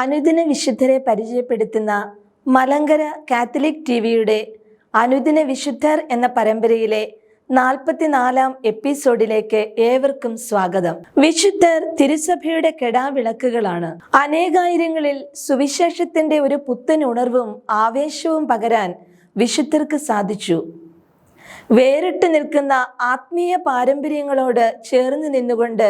അനുദിന വിശുദ്ധരെ പരിചയപ്പെടുത്തുന്ന മലങ്കര കാത്തലിക് ടി വിയുടെ അനുദിന വിശുദ്ധർ എന്ന പരമ്പരയിലെ നാൽപ്പത്തിനാലാം എപ്പിസോഡിലേക്ക് ഏവർക്കും സ്വാഗതം. വിശുദ്ധർ തിരുസഭയുടെ കെടാവിളക്കുകളാണ്. അനേകായിരങ്ങളിൽ സുവിശേഷത്തിന്റെ ഒരു പുത്തൻ ഉണർവും ആവേശവും പകരാൻ വിശുദ്ധർക്ക് സാധിച്ചു. വേറിട്ട് നിൽക്കുന്ന ആത്മീയ പാരമ്പര്യങ്ങളോട് ചേർന്ന് നിന്നുകൊണ്ട്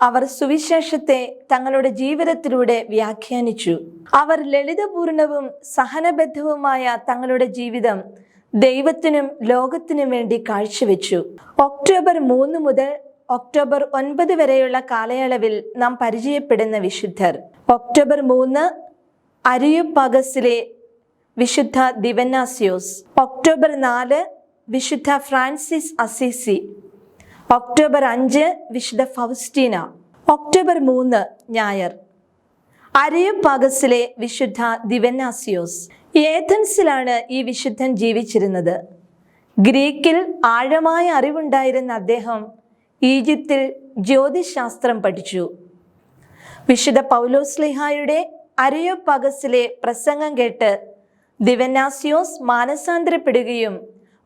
അവർ സുവിശേഷത്തെ തങ്ങളുടെ ജീവിതത്തിലൂടെ വ്യാഖ്യാനിച്ചു. അവർ ലളിതപൂർണവും സഹനബദ്ധവുമായ തങ്ങളുടെ ജീവിതം ദൈവത്തിനും ലോകത്തിനും വേണ്ടി കാഴ്ചവെച്ചു. ഒക്ടോബർ മൂന്ന് മുതൽ ഒക്ടോബർ ഒൻപത് വരെയുള്ള കാലയളവിൽ നാം പരിചയപ്പെടുന്ന വിശുദ്ധർ. ഒക്ടോബർ മൂന്ന് അരിയുപ്പഗസിലെ വിശുദ്ധ ദിവനാസിയോസ്. ഒക്ടോബർ നാല് വിശുദ്ധ ഫ്രാൻസിസ് അസീസി. ഒക്ടോബർ അഞ്ച് വിശുദ്ധ ഫൗസ്റ്റീന ഒക്ടോബർ മൂന്ന് ഞായർ. അരിയപ്പാഗസിലെ വിശുദ്ധ ദിവനാസിയോസ് ഏഥൻസിലാണ് ഈ വിശുദ്ധൻ ജീവിച്ചിരുന്നത്. ഗ്രീക്കിൽ ആഴമായ അറിവുണ്ടായിരുന്ന അദ്ദേഹം ഈജിപ്തിൽ ജ്യോതിശാസ്ത്രം പഠിച്ചു. വിശുദ്ധ പൗലോസ്ലിഹായുടെ അരിയോപ്പഗസിലെ പ്രസംഗം കേട്ട് ദിവനാസിയോസ് മാനസാന്തരപ്പെടുകയും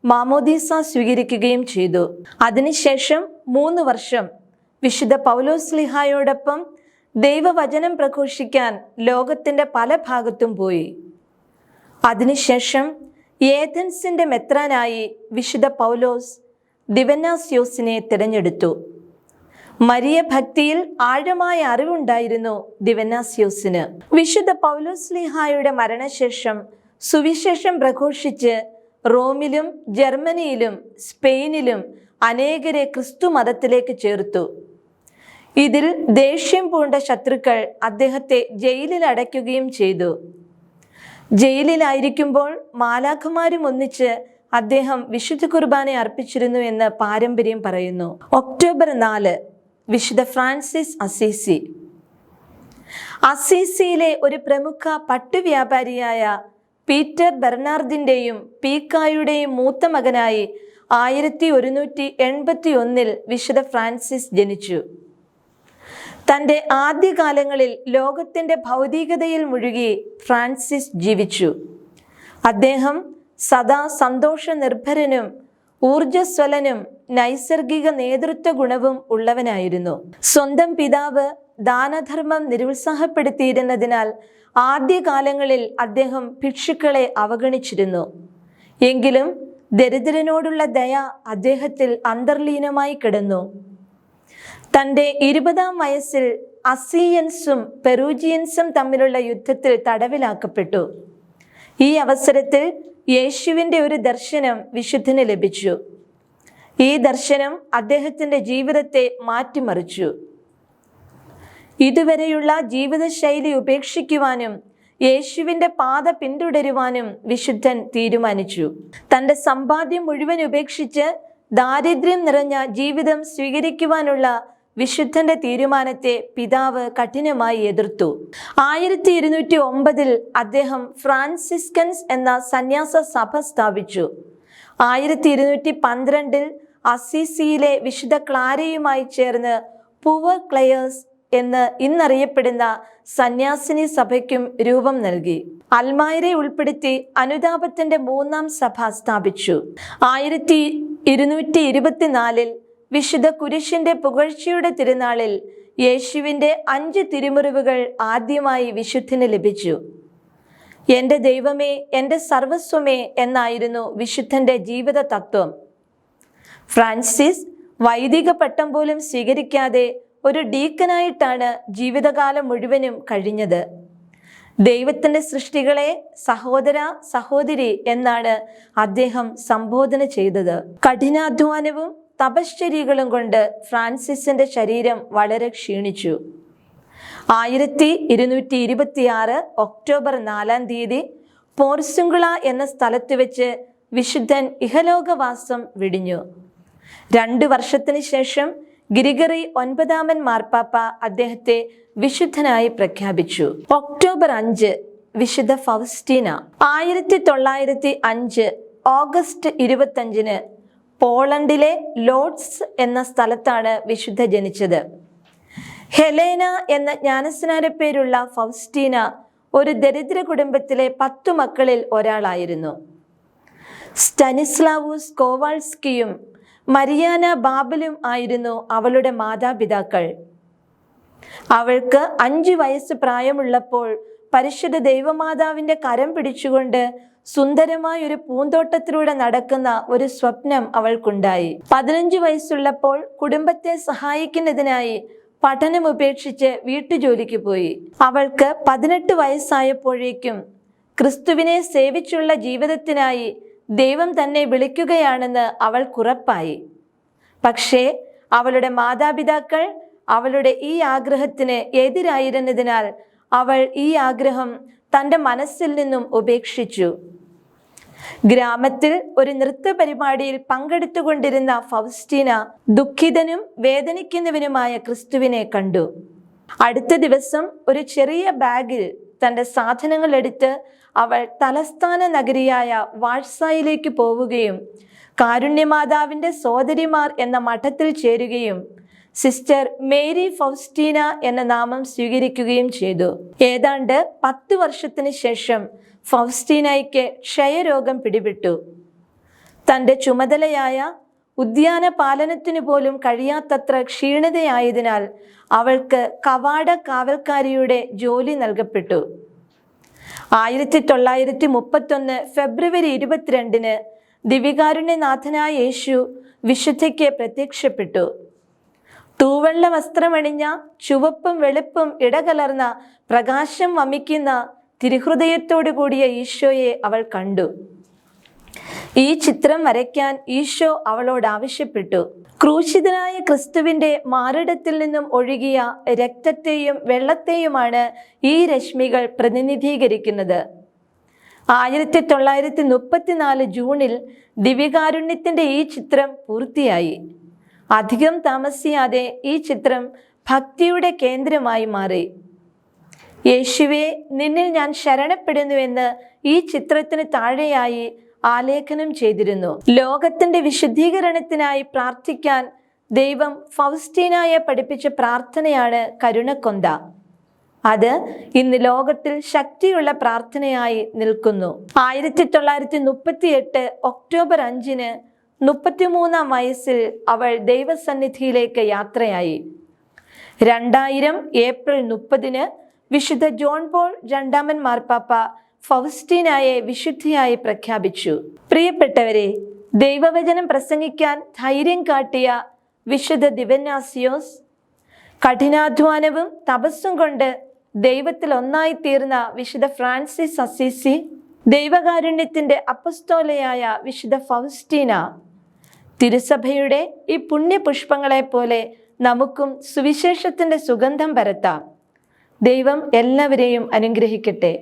മാമോദീസ സ്വീകരിക്കുകയും ചെയ്തു. അതിനുശേഷം മൂന്ന് വർഷം വിശുദ്ധ പൗലോസ് പൗലോസ്ലിഹായോടൊപ്പം ദൈവവചനം പ്രഘോഷിക്കാൻ ലോകത്തിന്റെ പല ഭാഗത്തും പോയി. അതിനുശേഷം ഏഥൻസിന്റെ മെത്രാനായി വിശുദ്ധ പൗലോസ് ദിവനാസ്യോസിനെ തിരഞ്ഞെടുത്തു. മരിയ ഭക്തിയിൽ ആഴമായ അറിവുണ്ടായിരുന്നു ദിവനാസ്യോസിന് വിശുദ്ധ പൗലോസ് പൗലോസ്ലിഹായുടെ മരണശേഷം സുവിശേഷം പ്രഘോഷിച്ച് റോമിലും ജർമ്മനിയിലും സ്പെയിനിലും അനേകരെ ക്രിസ്തു മതത്തിലേക്ക് ചേർത്തു. ഇതിൽ ദേഷ്യം പൂണ്ട ശത്രുക്കൾ അദ്ദേഹത്തെ ജയിലിൽ അടയ്ക്കുകയും ചെയ്തു. ജയിലിലായിരിക്കുമ്പോൾ മാലാഖമാരും ഒന്നിച്ച് അദ്ദേഹം വിശുദ്ധ കുർബാന അർപ്പിച്ചിരുന്നു എന്ന് പാരമ്പര്യം പറയുന്നു. ഒക്ടോബർ നാല് വിശുദ്ധ ഫ്രാൻസിസ് അസീസി. അസീസിയിലെ ഒരു പ്രമുഖ പട്ടുവ്യാപാരിയായ പീറ്റർ ബെർണാർഡിന്റെയും പീക്കായുടെയും മൂത്ത മകനായി ആയിരത്തി ഒരുന്നൂറ്റി എൺപത്തി ഒന്നിൽ വിശുദ്ധ ഫ്രാൻസിസ് ജനിച്ചു. തന്റെ ആദ്യകാലങ്ങളിൽ ലോകത്തിന്റെ ഭൗതികതയിൽ മുഴുകി ഫ്രാൻസിസ് ജീവിച്ചു. അദ്ദേഹം സദാ സന്തോഷ നിർഭരനും ഊർജസ്വലനും നൈസർഗിക നേതൃത്വ ഗുണവും ഉള്ളവനായിരുന്നു. സ്വന്തം പിതാവ് ദാനധർമ്മം നിരുത്സാഹപ്പെടുത്തിയിരുന്നതിനാൽ ആദ്യകാലങ്ങളിൽ അദ്ദേഹം ഭിക്ഷുക്കളെ അവഗണിച്ചിരുന്നു. എങ്കിലും ദരിദ്രനോടുള്ള ദയ അദ്ദേഹത്തിൽ അന്തർലീനമായി കിടന്നു. തന്റെ ഇരുപതാം വയസ്സിൽ അസീയൻസും പെറൂജിയൻസും തമ്മിലുള്ള യുദ്ധത്തിൽ തടവിലാക്കപ്പെട്ടു. ഈ അവസരത്തിൽ യേശുവിന്റെ ഒരു ദർശനം വിശുദ്ധന് ലഭിച്ചു. ഈ ദർശനം അദ്ദേഹത്തിന്റെ ജീവിതത്തെ മാറ്റിമറിച്ചു. ഇതുവരെയുള്ള ജീവിതശൈലി ഉപേക്ഷിക്കുവാനും യേശുവിന്റെ പാത പിന്തുടരുവാനും വിശുദ്ധൻ തീരുമാനിച്ചു. തന്റെ സമ്പാദ്യം മുഴുവൻ ഉപേക്ഷിച്ച് ദാരിദ്ര്യം നിറഞ്ഞ ജീവിതം സ്വീകരിക്കുവാനുള്ള വിശുദ്ധന്റെ തീരുമാനത്തെ പിതാവ് കഠിനമായി എതിർത്തു. ആയിരത്തി ഇരുന്നൂറ്റി ഒമ്പതിൽ അദ്ദേഹം ഫ്രാൻസിസ്കൻസ് എന്ന സന്യാസ സഭ സ്ഥാപിച്ചു. ആയിരത്തി ഇരുന്നൂറ്റി പന്ത്രണ്ടിൽ അസീസിയിലെ വിശുദ്ധ ക്ലാരയുമായി ചേർന്ന് പുവർ ക്ലെയേഴ്സ് എന്ന് ഇന്നറിയപ്പെടുന്ന സന്യാസിനി സഭയ്ക്കും രൂപം നൽകി. അൽമായരെ ഉൾപ്പെടുത്തി അനുതാപത്തിന്റെ മൂന്നാം സഭ സ്ഥാപിച്ചു. ആയിരത്തി ഇരുന്നൂറ്റി ഇരുപത്തിനാലിൽ വിശുദ്ധ കുരിശിന്റെ പുകഴ്ചയുടെ തിരുനാളിൽ യേശുവിന്റെ അഞ്ച് തിരുമുറിവുകൾ ആദ്യമായി വിശുദ്ധിന് ലഭിച്ചു. എന്റെ ദൈവമേ എന്റെ സർവസ്വമേ എന്നായിരുന്നു വിശുദ്ധന്റെ ജീവിത തത്വം ഫ്രാൻസിസ് വൈദിക പട്ടം പോലും സ്വീകരിക്കാതെ ഒരു ഡീക്കനായിട്ടാണ് ജീവിതകാലം മുഴുവനും കഴിഞ്ഞത്. ദൈവത്തിന്റെ സൃഷ്ടികളെ സഹോദര സഹോദരി എന്നാണ് അദ്ദേഹം സംബോധന ചെയ്തത്. കഠിനാധ്വാനവും തപശ്ചര്യകളും കൊണ്ട് ഫ്രാൻസിസിന്റെ ശരീരം വളരെ ക്ഷീണിച്ചു. ആയിരത്തി ഇരുന്നൂറ്റി ഇരുപത്തിയാറ് ഒക്ടോബർ നാലാം തീയതി പോർസുങ്കുള എന്ന സ്ഥലത്ത് വെച്ച് വിശുദ്ധൻ ഇഹലോകവാസം വിടിഞ്ഞു. രണ്ട് വർഷത്തിന് ശേഷം ഗിരിഗറി ഒൻപതാമൻ മാർപ്പാപ്പ അദ്ദേഹത്തെ വിശുദ്ധനായി പ്രഖ്യാപിച്ചു. ഒക്ടോബർ അഞ്ച് വിശുദ്ധ ഫൗസ്റ്റീന ആയിരത്തി തൊള്ളായിരത്തി അഞ്ച് ഓഗസ്റ്റ് ഇരുപത്തഞ്ചിന് പോളണ്ടിലെ ലോഡ്സ് എന്ന സ്ഥലത്താണ് വിശുദ്ധ ജനിച്ചത്. ഹെലേന എന്ന ജ്ഞാനസ്നാര പേരുള്ള ഫൗസ്റ്റീന ഒരു ദരിദ്ര കുടുംബത്തിലെ പത്തു മക്കളിൽ ഒരാളായിരുന്നു. സ്റ്റനിസ്ലാവൂസ് കോവാൾസ്കിയും മരിയാന ബാബലും ആയിരുന്നു അവളുടെ മാതാപിതാക്കൾ. അവൾക്ക് അഞ്ചു വയസ്സ് പ്രായമുള്ളപ്പോൾ പരിശുദ്ധ ദൈവമാതാവിന്റെ കരം പിടിച്ചുകൊണ്ട് സുന്ദരമായ ഒരു പൂന്തോട്ടത്തിലൂടെ നടക്കുന്ന ഒരു സ്വപ്നം അവൾക്കുണ്ടായി. പതിനഞ്ച് വയസ്സുള്ളപ്പോൾ കുടുംബത്തെ സഹായിക്കുന്നതിനായി പഠനം ഉപേക്ഷിച്ച് വീട്ടുജോലിക്ക് പോയി. അവൾക്ക് പതിനെട്ട് വയസ്സായപ്പോഴേക്കും ക്രിസ്തുവിനെ സേവിച്ചുള്ള ജീവിതത്തിനായി ദൈവം തന്നെ വിളിക്കുകയാണെന്ന് അവൾക്കുറപ്പായി പക്ഷേ അവളുടെ മാതാപിതാക്കൾ അവളുടെ ഈ ആഗ്രഹത്തിന് എതിരായിരുന്നതിനാൽ അവൾ ഈ ആഗ്രഹം തന്റെ മനസ്സിൽ നിന്നും ഉപേക്ഷിച്ചു. ഗ്രാമത്തിൽ ഒരു നൃത്ത പരിപാടിയിൽ പങ്കെടുത്തുകൊണ്ടിരുന്ന ഫൗസ്റ്റീന ദുഃഖിതനും വേദനിക്കുന്നവനുമായ ക്രിസ്തുവിനെ കണ്ടു. അടുത്ത ദിവസം ഒരു ചെറിയ ബാഗിൽ തന്റെ സാധനങ്ങൾ എടുത്ത് അവൾ തലസ്ഥാന നഗരിയായ വാഴ്സായിലേക്ക് പോവുകയും കാരുണ്യമാതാവിന്റെ സോദരിമാർ എന്ന മഠത്തിൽ ചേരുകയും സിസ്റ്റർ മേരി ഫൗസ്റ്റീന എന്ന നാമം സ്വീകരിക്കുകയും ചെയ്തു. ഏതാണ്ട് പത്ത് വർഷത്തിന് ശേഷം ഫൗസ്റ്റീനയ്ക്ക് ക്ഷയരോഗം പിടിപെട്ടു. തന്റെ ചുമതലയായ ഉദ്യാന പാലനത്തിനു പോലും കഴിയാത്തത്ര ക്ഷീണിതയായതിനാൽ അവൾക്ക് കവാട കാവൽക്കാരിയുടെ ജോലി നൽകപ്പെട്ടു. ആയിരത്തി തൊള്ളായിരത്തി മുപ്പത്തൊന്ന് ഫെബ്രുവരി ഇരുപത്തിരണ്ടിന് ദിവികാരുണ്യനാഥനായ യേശു വിശുദ്ധയ്ക്ക് പ്രത്യക്ഷപ്പെട്ടു. തൂവെള്ള വസ്ത്രമണിഞ്ഞ ചുവപ്പും വെളുപ്പും ഇടകലർന്ന പ്രകാശം വമിക്കുന്ന തിരുഹൃദയത്തോടു കൂടിയ ഈശോയെ അവൾ കണ്ടു. ഈ ചിത്രം വരയ്ക്കാൻ ഈശോ അവളോട് ആവശ്യപ്പെട്ടു. ക്രൂശിതനായ ക്രിസ്തുവിന്റെ മാറിടത്തിൽ നിന്നും ഒഴുകിയ രക്തത്തെയും വെള്ളത്തെയുമാണ് ഈ രശ്മികൾ പ്രതിനിധീകരിക്കുന്നത്. ആയിരത്തി തൊള്ളായിരത്തി മുപ്പത്തിനാല് ജൂണിൽ ദിവ്യകാരുണ്യത്തിന്റെ ഈ ചിത്രം പൂർത്തിയായി. അധികം താമസിയാതെ ഈ ചിത്രം ഭക്തിയുടെ കേന്ദ്രമായി മാറി. യേശുവെ നിന്നിൽ ഞാൻ ശരണപ്പെടുന്നുവെന്ന് ഈ ചിത്രത്തിന് താഴെയായി ആലേഖനം ചെയ്തിരുന്നു. ലോകത്തിന്റെ വിശുദ്ധീകരണത്തിനായി പ്രാർത്ഥിക്കാൻ ദൈവം ഫൗസ്റ്റീനായ പഠിപ്പിച്ച പ്രാർത്ഥനയാണ് കരുണക്കൊന്ത. അത് ഇന്ന് ലോകത്തിൽ ശക്തിയുള്ള പ്രാർത്ഥനയായി നിൽക്കുന്നു. ആയിരത്തി തൊള്ളായിരത്തി മുപ്പത്തി എട്ട് ഒക്ടോബർ അഞ്ചിന് മുപ്പത്തിമൂന്നാം വയസ്സിൽ അവൾ ദൈവസന്നിധിയിലേക്ക് യാത്രയായി. രണ്ടായിരം ഏപ്രിൽ മുപ്പതിന് വിശുദ്ധ ജോൺ പോൾ രണ്ടാമൻ മാർപ്പാപ്പ ഫൗസ്റ്റീനായെ വിശുദ്ധിയായി പ്രഖ്യാപിച്ചു. പ്രിയപ്പെട്ടവരെ ദൈവവചനം പ്രസംഗിക്കാൻ ധൈര്യം കാട്ടിയ വിശുദ്ധ ദിവന്യാസിയോസ് കഠിനാധ്വാനവും തപസ്സും കൊണ്ട് ദൈവത്തിൽ ഒന്നായി തീർന്ന വിശുദ്ധ ഫ്രാൻസിസ് അസീസി ദൈവകാരുണ്യത്തിന്റെ അപ്പസ്തോലയായ വിശുദ്ധ ഫൗസ്റ്റീന തിരുസഭയുടെ ഈ പുണ്യപുഷ്പങ്ങളെ പോലെ നമുക്കും സുവിശേഷത്തിന്റെ സുഗന്ധം പരത്താം. ദൈവം എല്ലാവരെയും അനുഗ്രഹിക്കട്ടെ.